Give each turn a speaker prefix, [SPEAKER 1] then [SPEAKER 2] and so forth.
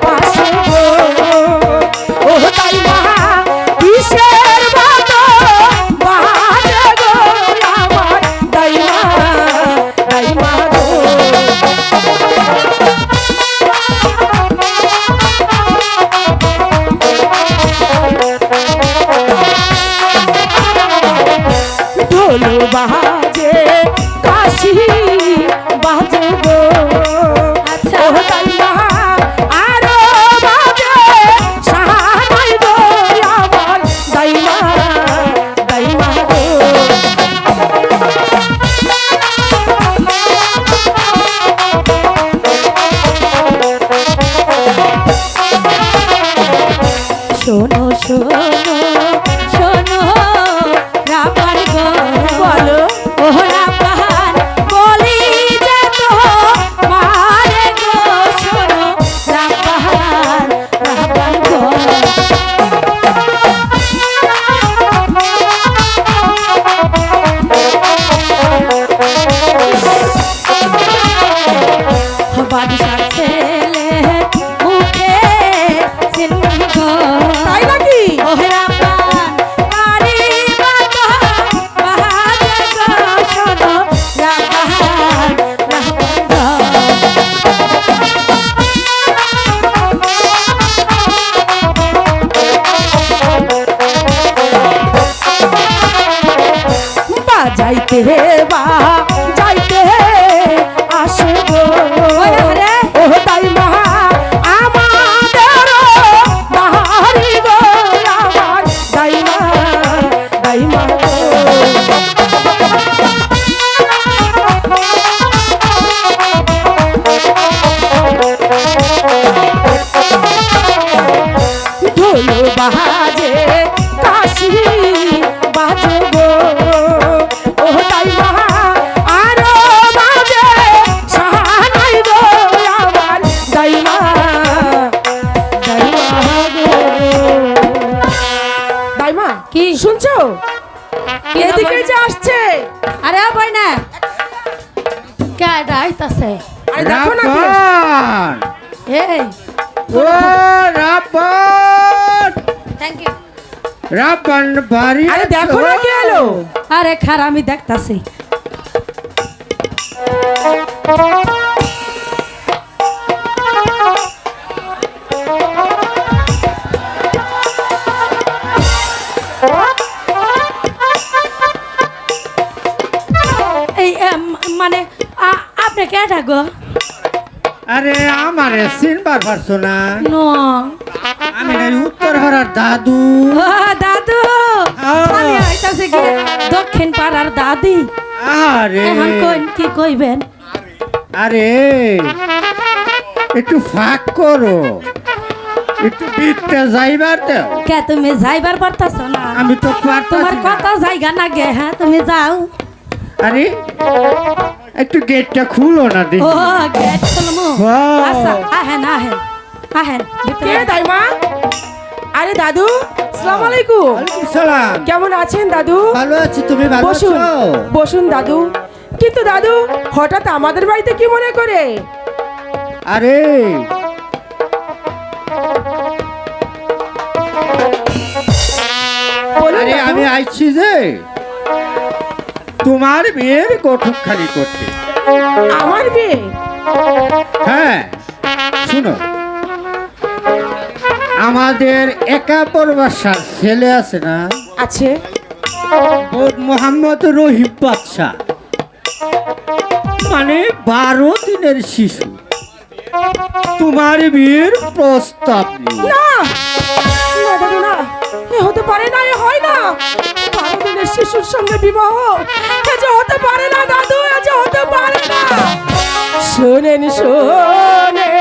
[SPEAKER 1] passou.
[SPEAKER 2] বাজাইতে শুনছো? এদিকে যে আসছে।
[SPEAKER 1] আরে বই না। কেডা আইতাছে।
[SPEAKER 2] আরে দেখো না কি।
[SPEAKER 1] এই।
[SPEAKER 3] ও রাবণ
[SPEAKER 1] থ্যাংক ইউ
[SPEAKER 3] রাবণ বাড়ি
[SPEAKER 2] আরে দেখো না কি এলো
[SPEAKER 1] আরে খার আমি দেখতাছি। মানে আপনি কেডা গো?
[SPEAKER 3] আরে আমারে চিনবার পারছ না।
[SPEAKER 1] নো।
[SPEAKER 3] আমি নাই উত্তর হরার দাদু।
[SPEAKER 1] ও দাদু। আমি আইতাছি কি দক্ষিণ পাড়ার দাদি।
[SPEAKER 3] আরে।
[SPEAKER 1] এখন কই কি কইবেন?
[SPEAKER 3] আরে একটু ফাঁক করো। একটু বিটটা যাইবার দেও।
[SPEAKER 1] কে তুমি যাইবার পারতাছ না?
[SPEAKER 3] আমি তো
[SPEAKER 1] তোমার
[SPEAKER 3] পারতাছি না।
[SPEAKER 1] কত জায়গা নাগে হ্যাঁ তুমি যাও।
[SPEAKER 3] আরে একটু গেটটা খুলো না
[SPEAKER 1] ও গেট খুলমু. আচ্ছা আহেন আহেন আহেন
[SPEAKER 2] কে দাইমা? আরে দাদু সালাম আলাইকুম
[SPEAKER 3] ওয়ালাইকুম সালাম
[SPEAKER 2] কেমন আছেন দাদু?
[SPEAKER 3] ভালো আছি তুমি ভালো
[SPEAKER 2] বসুন
[SPEAKER 3] আছো?
[SPEAKER 2] বসুন দাদু। কিন্তু দাদু হঠাৎ আমাদের বাড়িতে কি মনে করে?
[SPEAKER 3] আরে। আরে আমি আইছি যে। তোমার মেয়ের কঠোর খালি করতে।
[SPEAKER 2] আমার বিয়ে?
[SPEAKER 3] হ্যাঁ শুনো। আমাদের একা পরবাসার ছেলে আছে না?
[SPEAKER 2] আছে।
[SPEAKER 3] মোহাম্মদ রহিম বাদশাহ। মানে বারো দিনের শিশু। তোমার বিয়ের প্রস্তাব
[SPEAKER 2] না! হতে পারে না হয় না। শিশুর সঙ্গে বিবাহ। যে হতে পারে না দাদু যে হতে পারে না। শোনেন শোনেন।